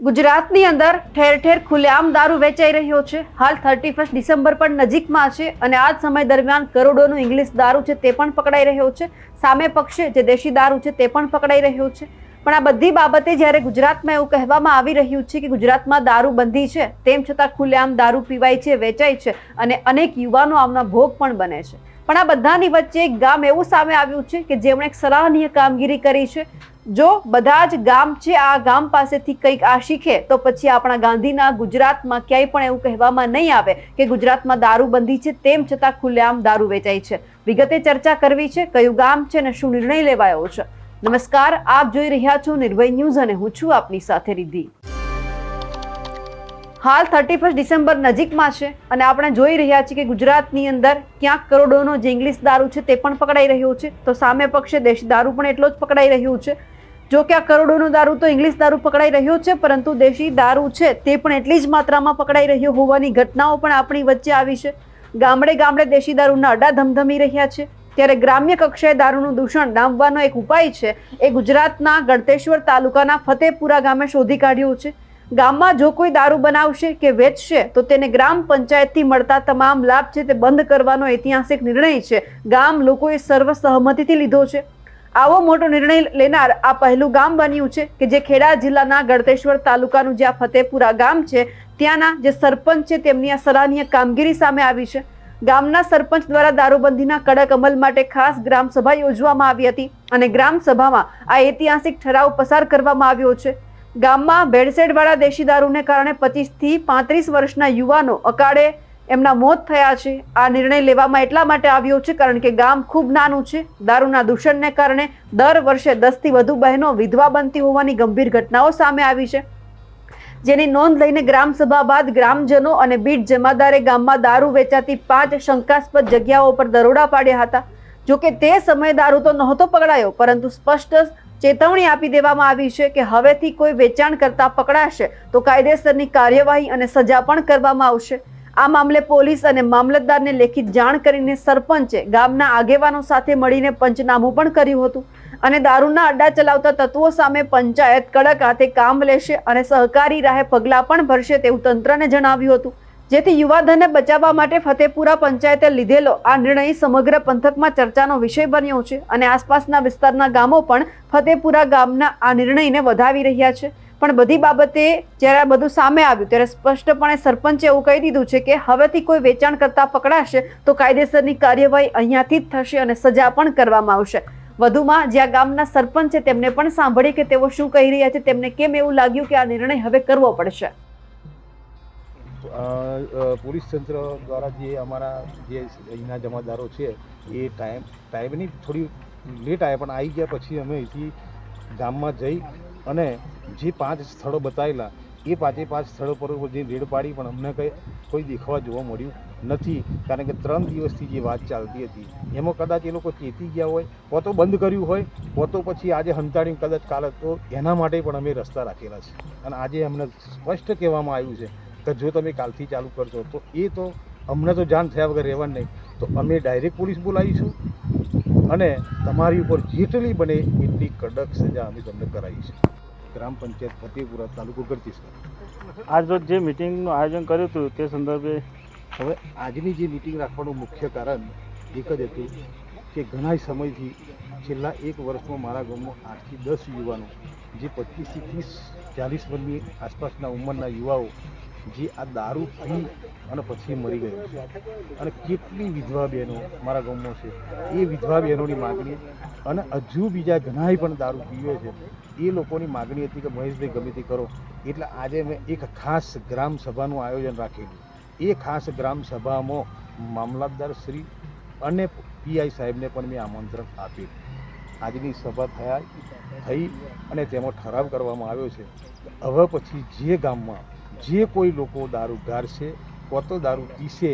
ગુજરાતની અંદર ઠેર ઠેર ખુલ્લેઆમ દારૂ વેચાઈ રહ્યો છે. હાલ થર્ટી ફર્સ્ટ ડિસેમ્બર પણ નજીકમાં છે અને આ જ સમય દરમિયાન કરોડોનું ઇંગ્લિશ દારૂ છે તે પણ પકડાઈ રહ્યો છે. સામે પક્ષે જે દેશી દારૂ છે તે પણ પકડાઈ રહ્યો છે. પણ આ બધી બાબતે જ્યારે ગુજરાતમાં એવું કહેવામાં આવી રહ્યું છે કે ગુજરાતમાં દારૂ બંધી છે, તેમ છતાં ખુલ્લેઆમ દારૂ પીવાય છે, વેચાય છે અને અનેક યુવાનો આમના ભોગ પણ બને છે. પણ આ બધાની વચ્ચે એક ગામ એવું સામે આવ્યું છે કે જેમણે એક સરાહનીય કામગીરી કરી છે. જો બધા જ ગામ છે, આ ગામ પાસેથી કંઈક આ શીખે, તો પછી આપણા ગાંધીના ગુજરાતમાં ક્યાંય પણ એવું કહેવામાં નહીં આવે કે ગુજરાતમાં દારૂ બંધી છે, તેમ છતાં ખુલ્લેઆમ દારૂ વેચાય છે. વિગતે ચર્ચા કરવી છે, કયું ગામ છે અને શું નિર્ણય લેવાયો છે. નમસ્કાર, આપ જોઈ રહ્યા છો નિર્ભય ન્યૂઝ અને હું છું આપની સાથે રિદ્ધિ. હાલ થર્ટી ફર્સ્ટ ડિસેમ્બર નજીકમાં છે અને આપણે જોઈ રહ્યા છીએ કે ગુજરાતની અંદર ક્યાંક કરોડોનો જે ઇંગ્લિશ દારૂ છે, તે પણ પકડાઈ રહ્યો છે. તો સામે પક્ષે દેશી દારૂ પણ એટલો જ પકડાઈ રહ્યું છે. જો કે આ કરોડોનો દારૂ તો ઇંગ્લિશ દારૂ પકડાઈ રહ્યો છે, પરંતુ દેશી દારૂ છે તે પણ એટલી જ માત્રામાં પકડાઈ રહ્યો હોવાની ઘટનાઓ પણ આપણી વચ્ચે આવી છે. ગામડે ગામડે દેશી દારૂના અડા ધમધમી રહ્યા છે. ત્યારે ગ્રામ્ય કક્ષાએ દારૂનું દૂષણ ડામવાનો એક ઉપાય છે એ ગુજરાતના ગળતેશ્વર તાલુકાના ફતેપુરા ગામે શોધી કાઢ્યું છે. ગામમાં જો કોઈ દારૂ બનાવશે કે વેચશે, તો તેને ગ્રામ પંચાયતથી મળતા તમામ લાભ છે તે બંધ કરવાનો ઐતિહાસિક નિર્ણય છે. ગામ લોકોએ સર્વસહમતિથી લીધો છે. આવો મોટો નિર્ણય લેનાર આ પહેલું ગામ બન્યું છે કે જે ખેડા જિલ્લાના ગળતેશ્વર તાલુકાનું જે આ ફતેપુરા ગામ છે, ત્યાંના જે સરપંચ છે તેમની આ સરાહનીય કામગીરી સામે આવી છે. ગામના સરપંચ દ્વારા દારૂબંધીના કડક અમલ માટે ખાસ ગ્રામ સભા યોજવામાં આવી હતી અને ગ્રામ સભામાં આ ઐતિહાસિક ઠરાવ પસાર કરવામાં આવ્યો છે. ગામમાં ભેળસેળવાળા દેશી દારૂને કારણે પચીસથી પાંત્રીસ વર્ષના યુવાનો અકાળે એમના મોત થયા છે. આ નિર્ણય લેવામાં એટલા માટે આવ્યો છે કારણ કે ગામ ખૂબ નાનું છે. દારૂના દૂષણને કારણે દર વર્ષે દસથી વધુ બહેનો વિધવા બનતી હોવાની ગંભીર ઘટનાઓ સામે આવી છે. જેની નોંધ લઈને ગ્રામસભા બાદ ગ્રામજનો અને બીટ જમાદારે ગામમાં દારૂ વેચાતી પાંચ શંકાસ્પદ જગ્યાઓ પર દરોડા પાડ્યા હતા. જોકે તે સમયે દારૂ તો નહોતો પકડાયો, પરંતુ સ્પષ્ટ ચેતવણી આપી દેવામાં આવી છે કે હવેથી કોઈ વેચાણ કરતા પકડાશે તો કાયદેસરની કાર્યવાહી અને સજા પણ કરવામાં આવશે. આ મામલે પોલીસ અને મામલતદારને લેખિત જાણ કરીને સરપંચે ગામના આગેવાનો સાથે મળીને પંચનામું પણ કર્યું હતું અને દારૂના અડ્ડા ચલાવતા તત્વો સામે પંચાયત કડક હાથે કામ લેશે અને સહકારી રાહે પગલાં પણ ભરશે તેવું તંત્રને જણાવ્યું હતું. જેથી યુવાધનને બચાવવા માટે ફતેપુરા પંચાયતે લીધેલો આ નિર્ણય સમગ્ર પંથકમાં ચર્ચાનો વિષય બન્યો છે અને આસપાસના વિસ્તારના ગામો પણ ફતેપુરા ગામના આ નિર્ણયને વધાવી રહ્યા છે. પણ બધી બાબતે જ્યારે આ બધું સામે આવ્યું, ત્યારે સ્પષ્ટપણે સરપંચે એવું કહી દીધું છે કે હવેથી કોઈ વેચાણ કરતા પકડાશે તો કાયદેસરની કાર્યવાહી અહીંયાથી જ થશે અને સજા પણ કરવામાં આવશે. વધુમાં જ્યાં ગામના સરપંચ છે, તેમને પણ સાંભળી કે તેઓ શું કહી રહ્યા છે, તેમને કેમ એવું લાગ્યું કે આ નિર્ણય હવે કરવો પડશે? પોલીસ તંત્ર દ્વારા જે અમારા જે અહીંના જમાદારો છે, એ ટાઈમ, ટાઈમની થોડી લેટ આવ્યા, પણ આવી ગયા પછી અમે અહીંથી ગામમાં જઈ અને જે પાંચ સ્થળો બતાવેલા એ પાંચે પાંચ સ્થળો પર જે રેડ પાડી પણ અમને કંઈ, કોઈ દેખાવા જોવા મળ્યું નથી. કારણ કે ત્રણ દિવસથી જે વાત ચાલતી હતી, એમાં કદાચ એ લોકો ચેતી ગયા હોય કો તો બંધ કર્યું હોય કો તો પછી આજે હંતાડીને કદાચ કાલે તો એના માટે પણ અમે રસ્તા રાખેલા છે. અને આજે અમને સ્પષ્ટ કહેવામાં આવ્યું છે કે જો તમે કાલથી ચાલુ કરશો તો એ તો અમને તો જાણ થયા વગર રહેવાનું નહીં. તો અમે ડાયરેક્ટ પોલીસ બોલાવીશું અને તમારી ઉપર જેટલી બને એટલી કડક સજા અમે તમને કરાવીશું. ગ્રામ પંચાયત ફતેપુરા તાલુકો ગરતીસર આજ રોજ જે મિટિંગનું આયોજન કર્યું હતું તે સંદર્ભે હવે આજની જે મિટિંગ રાખવાનું મુખ્ય કારણ એક જ હતું કે ઘણા સમયથી છેલ્લા એક વર્ષમાં મારા ગામમાં આઠથી દસ યુવાનો જે પચીસથી ત્રીસ ચાલીસ વર્ષની આસપાસના ઉંમરના યુવાઓ જે આ દારૂ પી અને પછી મરી ગયો. છે અને કેટલી વિધવા બહેનો મારા ગામમાં છે. એ વિધવા બહેનોની માગણી અને હજુ બીજા ઘણાય પણ દારૂ પીવે છે. એ લોકોની માગણી હતી કે મહેશભાઈ ગમે તે કરો. એટલે આજે મેં એક ખાસ ગ્રામ સભાનું આયોજન રાખેલું. એ ખાસ ગ્રામ સભામાં મામલતદાર શ્રી અને પીઆઈ સાહેબને પણ મેં આમંત્રણ આપ્યું. આજની સભા થયા, થઈ અને તેમાં ઠરાવ કરવામાં આવ્યો છે. હવે પછી જે ગામમાં જે કોઈ લોકો દારૂ ગારશે, કોતો દારૂ પીશે,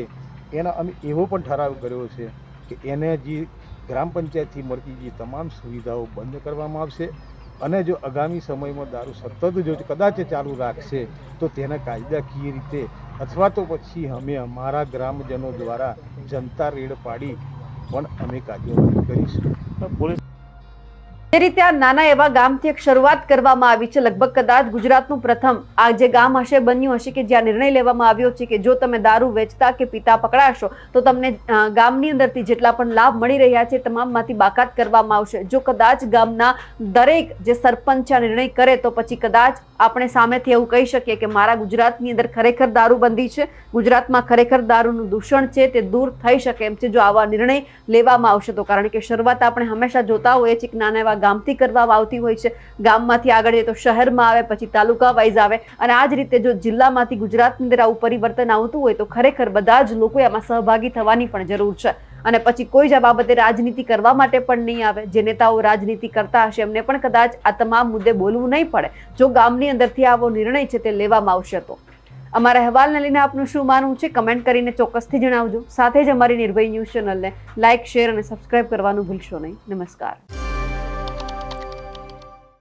એના અમે એવો પણ ઠરાવ કર્યો છે કે એને જે ગ્રામ પંચાયતથી મળતી જે તમામ સુવિધાઓ બંધ કરવામાં આવશે અને જો આગામી સમયમાં દારૂ સતત જો કદાચ ચાલુ રાખશે, તો તેને કાયદાકીય રીતે અથવા તો પછી અમે અમારા ગ્રામજનો દ્વારા જનતા રેડ પાડી પણ અમે કાર્યવાહી કરીશું. પોલીસ જે રીતે આ નાના એવા ગામથી એક શરૂઆત કરવામાં આવી છે. લગભગ કદાચ ગુજરાતનું પ્રથમ આ જે ગામ હશે, બન્યું હશે કે જ્યાં નિર્ણય લેવામાં આવ્યો છે કે જો તમે દારૂ વેચતા કે પીતા પકડાશો, તો તમને ગામની અંદરથી જેટલા પણ લાભ મળી રહ્યા છે તમામમાંથી બાકાત કરવામાં આવશે. જો કદાચ ગામના દરેક જે સરપંચ આ નિર્ણય કરે, તો પછી કદાચ આપણે સામેથી એવું કહી શકીએ કે મારા ગુજરાતની અંદર ખરેખર દારૂબંધી છે. ગુજરાતમાં ખરેખર દારૂનું દૂષણ છે તે દૂર થઈ શકે એમ છે જો આવા નિર્ણય લેવામાં આવશે. તો કારણ કે શરૂઆત આપણે હંમેશા જોતા હોઈએ છીએ કે નાના એવા ગામથી કરવામાં આવતી હોય છે. ગામમાંથી આગળ જઈએ તો શહેરમાં આવે, પછી તાલુકા વાઇઝ આવે. અને આ જ રીતે જો જિલ્લામાંથી ગુજરાતની અંદર આવું પરિવર્તન આવતું હોય તો ખરેખર બધા જ લોકો આમાં સહભાગી થવાની પણ જરૂર છે. અને પછી કોઈ જ આ બાબતે રાજનીતિ કરવા માટે પણ નહીં આવે. જે નેતાઓ રાજનીતિ કરતા હશે એમને પણ કદાચ આ તમામ મુદ્દે બોલવું નહીં પડે. જો ગામની અંદરથી આવો નિર્ણય છે તે લેવામાં આવશે તો. અમારા અહેવાલને લઈને આપનું શું માનવું છે? કમેન્ટ કરીને ચોક્કસથી જણાવજો. સાથે જ અમારી નિર્ભય ન્યૂઝ ચેનલને લાઇક શેર અને સબસ્ક્રાઇબ કરવાનું ભૂલશો નહીં. નમસ્કાર.